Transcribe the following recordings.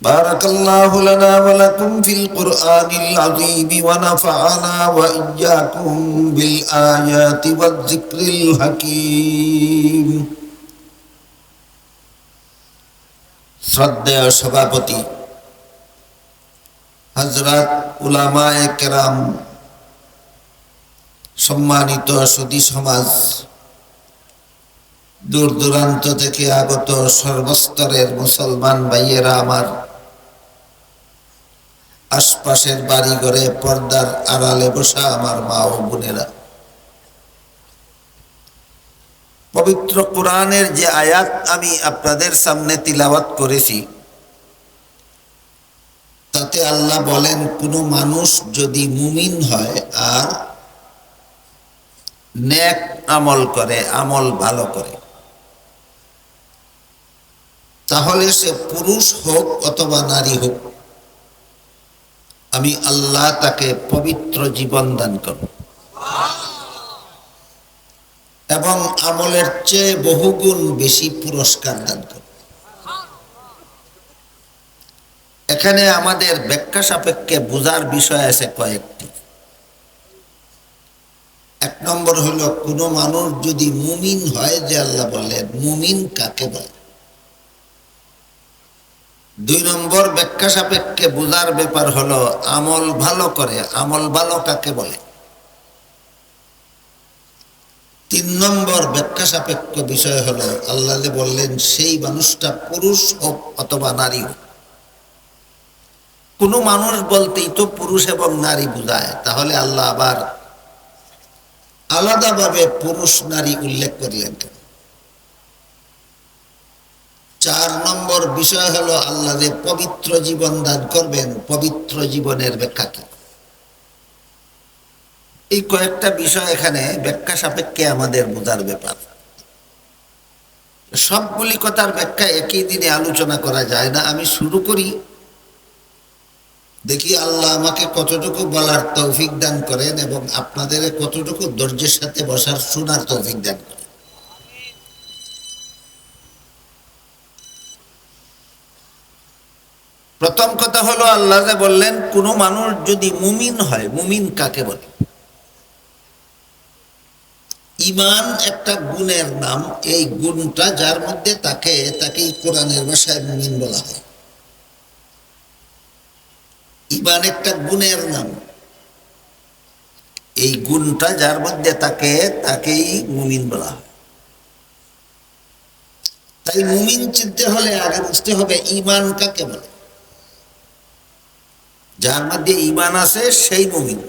بارك الله لنا ولكم في القرآن العظيم ونفعنا وإياكم بالآيات والذكر الحكيم শ্রদ্ধেয় সভাপতি হজরত উলামায়ে কেরাম সম্মানিত সুদী সমাজ দূর দূরান্ত থেকে আগত সর্বস্তরের মুসলমান ভাইয়েরা আমার আশপাশের বাড়ি ঘরে পর্দার আড়ালে বসা আমার মা ও বোনেরা। পবিত্র কোরআনের যে আয়াত আমি আপনাদের সামনে তিলাওয়াত করেছি, তাতে আল্লাহ বলেন, কোনো মানুষ যদি মুমিন হয় আর নেক আমল করে, আমল ভালো করে তাহলে সে পুরুষ হোক অথবা নারী হোক, আমি আল্লাহ তাকে পবিত্র জীবন দান করব। এবং আমলের চেয়ে বহুগুণ বেশি পুরস্কার দান করব। এখানে আমাদের ব্যাখ্যা সাপেক্ষে বোঝার বিষয় আছে কয়েকটি। এক নম্বর হলো, কোনো মানুষ যদি মুমিন হয় যে আল্লাহ বলেন মুমিন কাকে বলে? দুই নম্বর ব্যাখ্যা সাপেক্ষে বোঝার ব্যাপার হলো, আমল ভালো করে, আমল ভালো কাকে বলে? তিন নম্বর ব্যাখ্যা সাপেক্ষ বিষয় হলো, আল্লাহ বললেন, সেই মানুষটা পুরুষ হোক অথবা নারী হোক। কোনো মানুষ বলতেই তো পুরুষ এবং নারী বোঝায়। তাহলে আল্লাহ আবার আলাদাভাবে পুরুষ নারী উল্লেখ করলেন চার নম্বর বিষয় হলো আল্লাহ যে পবিত্র জীবন দান করবেন, পবিত্র জীবনের ব্যাখ্যা কি? এই কয়েকটা বিষয় এখানে ব্যাখ্যা সাপেক্ষে আমাদের বোঝার ব্যাপার। সবগুলি কথার ব্যাখ্যা একই দিনে আলোচনা করা যায় না, আমি শুরু করি। দেখি আল্লাহ আমাকে কতটুকু বলার তৌফিক দান করেন এবং আপনাদের কতটুকু ধৈর্যের সাথে বসার শোনার তৌফিক দান করেন। প্রথম কথা হলো আল্লাহ যে বললেন, কোনো মানুষ যদি মুমিন হয়, মুমিন কাকে বলে? ইমান একটা গুণের নাম। এই গুণটা যার মধ্যে তাকে তাকে কোরআনের ভাষায় মুমিন বলা হয়। ইমান একটা গুণের নাম। এই গুণটা যার মধ্যে তাকে, তাকেই মুমিন বলা হয়। তাই মুমিন চিনতে হলে আগে বুঝতে হবে ইমান কাকে বলে? যার মধ্যে ইমান আছে, সেই মুমিন।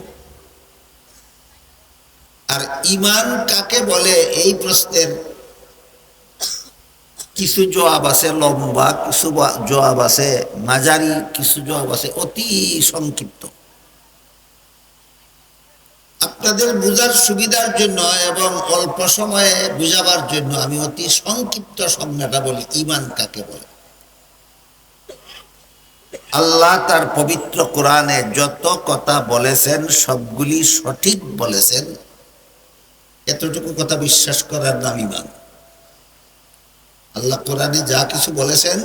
আর ইমান কাকে বলে? এই প্রশ্নের কিছু জবাব আছে, লম্বা কিছু জবাব আছে, মাঝারি কিছু জবাব আছে, অতি সংক্ষিপ্ত। আপনাদের বোঝার সুবিধার জন্য এবং অল্প সময়ে বুঝাবার জন্য আমি অতি সংক্ষিপ্ত সংজ্ঞাটা বলি ইমান কাকে বলে? আল্লাহ তার পবিত্র কোরআনে যত কথা বলেছেন, সবগুলি সঠিক বলেছেন। এতটুকু কথা বিশ্বাস করার নাম ইমান। আল্লাহ কোরআনে যা কিছু বলেছেন,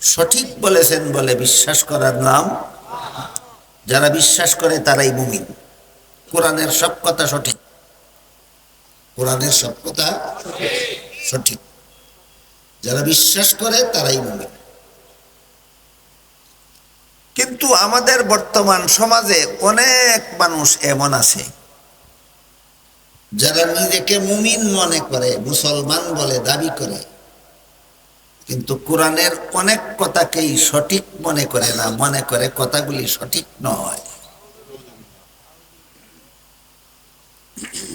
সঠিক বলেছেন বলে বিশ্বাস করার নাম। যারা বিশ্বাস করে তারাই মুমিন। কোরআনের সব কথা সঠিক। কোরআনের সব কথা সঠিক। যারা বিশ্বাস করে তারাই মুমিন কিন্তু আমাদের বর্তমান সমাজে অনেক মানুষ এমন আছে, যারা নিজেকে মুমিন মনে করে, মুসলমান বলে দাবি করে। কিন্তু কোরআনের অনেক কথাকেই সঠিক মনে করে না, মনে করে কথাগুলি সঠিক নয়।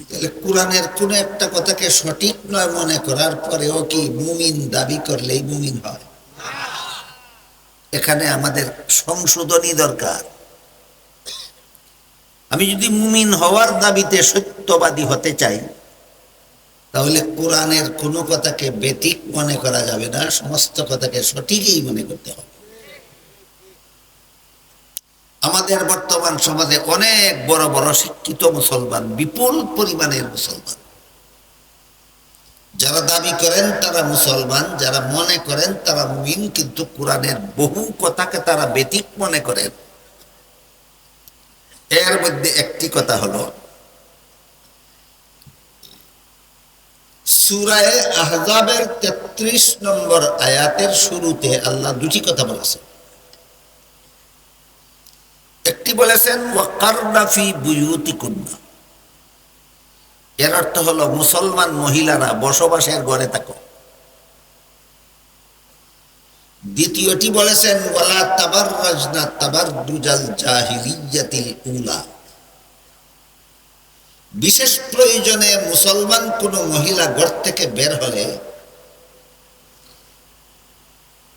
তাহলে কোরআনের কোন একটা কথাকে সঠিক নয় মনে করার পরেও কি মুমিন দাবি করলেই মুমিন হয়? এখানে আমাদের সংশোধনী দরকার। আমি যদি মুমিন হওয়ার দাবিতে সত্যবাদী হতে চাই, তাহলে কোরআনের কোনো কথাকে বেতিক মনে করা যাবে না, সমস্ত কথাকে সঠিকই মনে করতে হবে। আমাদের বর্তমান সমাজে অনেক বড় বড় শিক্ষিত মুসলমান, বিপুল পরিমাণের মুসলমান। যারা দাবি করেন তারা মুসলমান, যারা মনে করেন তারা মুমিন, কিন্তু কোরআনের বহু কথাকে তারা ব্যতিক মনে করেন। এর মধ্যে একটি কথা হলো, সুরায় আহজাবের তেত্রিশ নম্বর আয়াতের শুরুতে আল্লাহ দুটি কথা বলেছেন। একটি বলেছেন ওয়াকারনাফি বুয়ুতি কন্যা এর অর্থ হলো মুসলমান মহিলারা বসবাসের ঘরে থাকো। দ্বিতীয়টি বলেছেন বিশেষ প্রয়োজনে মুসলমান কোন মহিলা ঘর থেকে বের হলে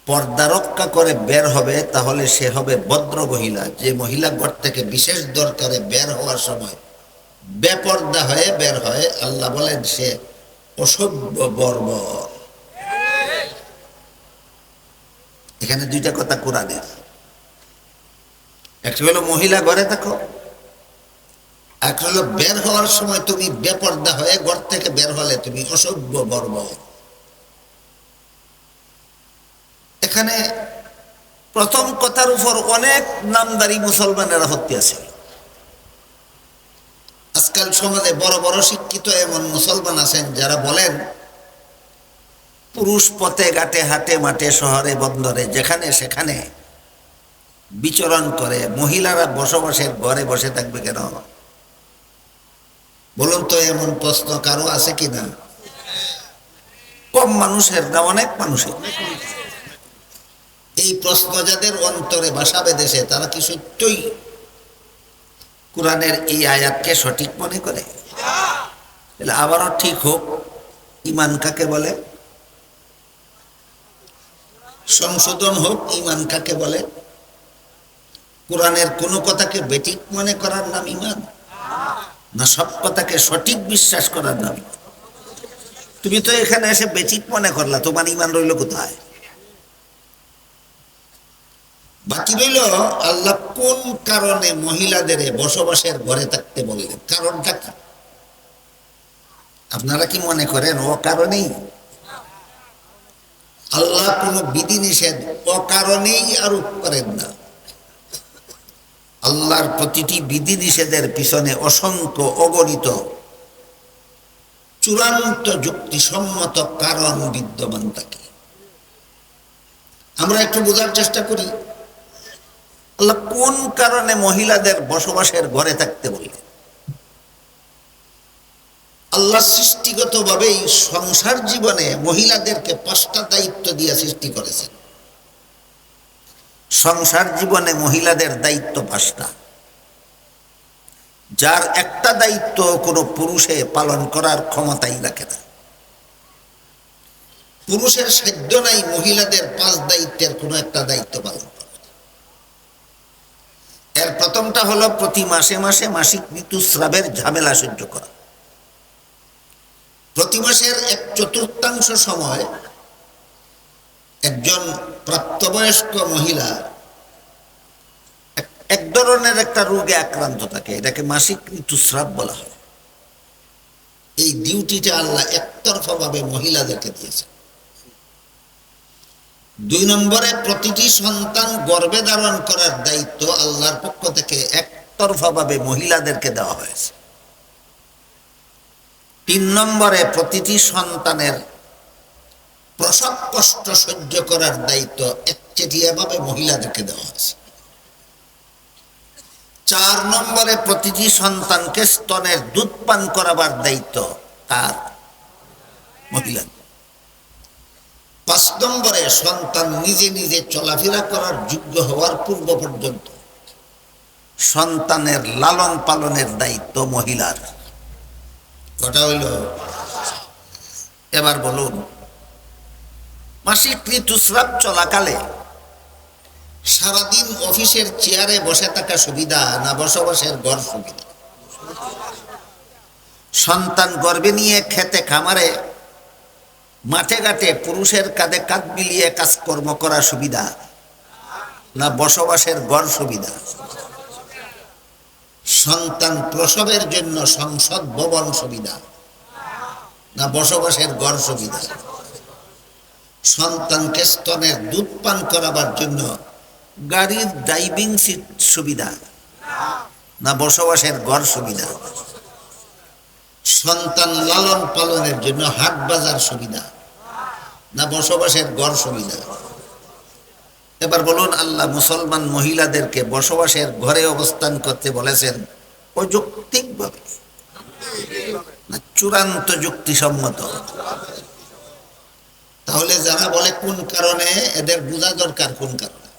পর্দা রক্ষা করে বের হবে, তাহলে সে হবে ভদ্র মহিলা। যে মহিলা ঘর থেকে বিশেষ দরকারে বের হওয়ার সময় বেপর্দা হয়ে বের হয়। আল্লাহ বলেন, সে অসভ্য বর্বর। এখানে দুইটা কথা কোরআনের। একটা হলো মহিলা ঘরে থাকো একটা হলো বের হওয়ার সময় তুমি বেপর্দা হয়ে ঘর থেকে বের হলে তুমি অসভ্য বর্বর। এখানে প্রথম কথার উপর অনেক নামদারি মুসলমানেরা হত্যা আছে। আজকাল সমাজে বড় বড় শিক্ষিত এমন মুসলমান আছেন যারা বলেন, পুরুষ পথে ঘাটে, হাটে মাঠে, শহরে, বন্দরে, যেখানে সেখানে বিচরণ করে, মহিলারা বসবাসের ঘরে বসে থাকবে কেন? বলুন তো এমন প্রশ্ন কারও আছে কি না? কম মানুষের না অনেক মানুষের? এই প্রশ্ন যাদের অন্তরে বাসা বেঁধেছে, তারা কি সত্যই কোরআনের এই আয়াতকে সঠিক মনে করে? তাহলে আবারও ঠিক হোক ইমান কাকে বলে? সংশোধন হোক ইমান কাকে বলে? কোরআনের কোনো কথাকে বেঠিক মনে করার নাম ইমান না সব কথাকে সঠিক বিশ্বাস করার নাম? তুমি তো এখানে এসে বেঠিক মনে করলা, তোমার ইমান রইল কোথায়? বাকি রইল, আল্লাহ কোন কারণে মহিলাদের বসবাসের ঘরে থাকতে বললেন? কারণটা কি? আপনারা কি মনে করেন ও কারণেই আল্লাহ কোন বিধি নিষেধ অকারণেই আরোপ করেন না। আল্লাহর প্রতিটি বিধি নিষেধের পিছনে অসংখ্য অগণিত, চূড়ান্ত যুক্তিসম্মত কারণ বিদ্যমান থাকে। আমরা একটু বোঝার চেষ্টা করি। আল্লাহ কোন কারণে মহিলাদের বসবাসের ঘরে থাকতে বললেন? আল্লাহ সৃষ্টিগত সৃষ্টিগতভাবেই সংসার জীবনে মহিলাদেরকে পাঁচটা দায়িত্ব দিয়ে সৃষ্টি করেছেন। সংসার জীবনে মহিলাদের দায়িত্ব পাঁচটা। যার একটা দায়িত্ব কোনো পুরুষে পালন করার ক্ষমতাই রাখে না। পুরুষের সাধ্য নাই মহিলাদের পাঁচ দায়িত্বের কোনো একটা দায়িত্ব পালন। এর প্রথমটা হলো প্রতি মাসে মাসে মাসিক ঋতুস্রাবের ঝামেলা সহ্য করা। প্রতি মাসের এক চতুর্থাংশ সময় একজন প্রাপ্তবয়স্ক মহিলা এক- ধরনের একটা রোগে আক্রান্ত থাকে, এটাকে মাসিক ঋতুস্রাব বলা হয়। এই ডিউটিটা আল্লাহ একতরফা ভাবে মহিলাদেরকে দিয়েছে দুই নম্বরে প্রতিটি সন্তান গর্ভে ধারণ করার দায়িত্ব আল্লাহর পক্ষ থেকে একতরফা ভাবে মহিলাদেরকে দেওয়া হয়েছে। তিন নম্বরে প্রতিটি সন্তানের প্রসব কষ্ট সহ্য করার দায়িত্ব একচেটিয়া ভাবে মহিলাদেরকে দেওয়া হয়েছে। চার নম্বরে প্রতিটি সন্তানকে স্তনের দুধ পান করাবার দায়িত্ব তার মহিলা পাঁচ নম্বরে সন্তান নিজে নিজে চলাফেরা করার যোগ্য হওয়ার পূর্ব পর্যন্ত সন্তানের লালন পালনের দায়িত্ব মহিলার। কটা হইল? এবার বলুন, মাসিক ঋতুস্রাব চলাকালে সারাদিন অফিসের চেয়ারে বসে থাকা সুবিধা না বসবাসের ঘর সুবিধা? সন্তান গর্বে নিয়ে খেতে খামারে মাঠে ঘাটে পুরুষের কাঁধে কাঁধ মিলিয়ে কাজকর্ম করা সুবিধা না বসবাসের গড় সুবিধা? সন্তান প্রসবের জন্য সংসদ ভবন সুবিধা না বসবাসের গড় সুবিধা? সন্তানকে স্তনের দুধ পান করাবার জন্য গাড়ির ড্রাইভিং সিট সুবিধা না বসবাসের গড় সুবিধা? সন্তান লালন পালনের জন্য হাট বাজার সুবিধা না বসবাসের গড় সুবিধা? এবার বলুন, আল্লাহ মুসলমান মহিলাদেরকে বসবাসের ঘরে অবস্থান করতে বলেছেন অযৌক্তিকভাবে না চূড়ান্ত যুক্তিসম্মত? তাহলে যারা বলে কোন কারণে, এদের বোঝা দরকার কোন কারণে?